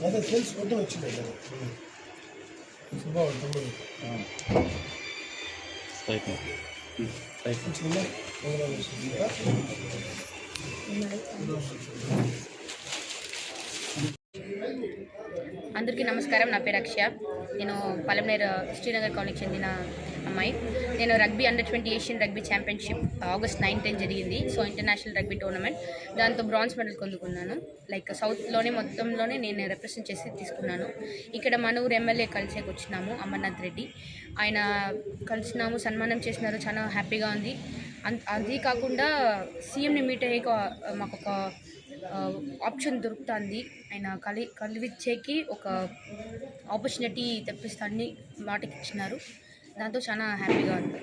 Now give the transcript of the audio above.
ಅದೇ ಕೆಲಸ ಕೊಟ್ಟು ಹಚ್ಚಿದೆ శుభం అందరికీ నమస్కారం. నా పేరు అక్షయ. నేను పలమనేరు శ్రీనగర్ కాలనీకి చెందిన అమ్మాయి. నేను rugby under twenty Asian rugby championship August nine ten జరిగింది. So international rugby tournament. దాంతో బ్రాంజ్ మెడల్ పొందుకున్నాను. లైక్ సౌత్లోనే మొత్తంలోనే నేను రిప్రజెంట్ చేసి తీసుకున్నాను. ఇక్కడ మన ఊరు ఎమ్మెల్యే కలిసేకి వచ్చినాము అమర్నాథ్ రెడ్డి. ఆయన కలిసినాము సన్మానం చేసినారు. చాలా హ్యాపీగా ఉంది. అన్- అది కాకుండా సీఎంని మీట్ అయ్యే మాకు ఒక ఆప్షన్ దొరుకుతుంది. ఆయన కలి కలివిచ్చేకి ఒక ఆపర్చునిటీ తెప్పిస్తాన్ని మాటకి ఇచ్చినారు దాంతో చాలా హ్యాపీగా ఉంది.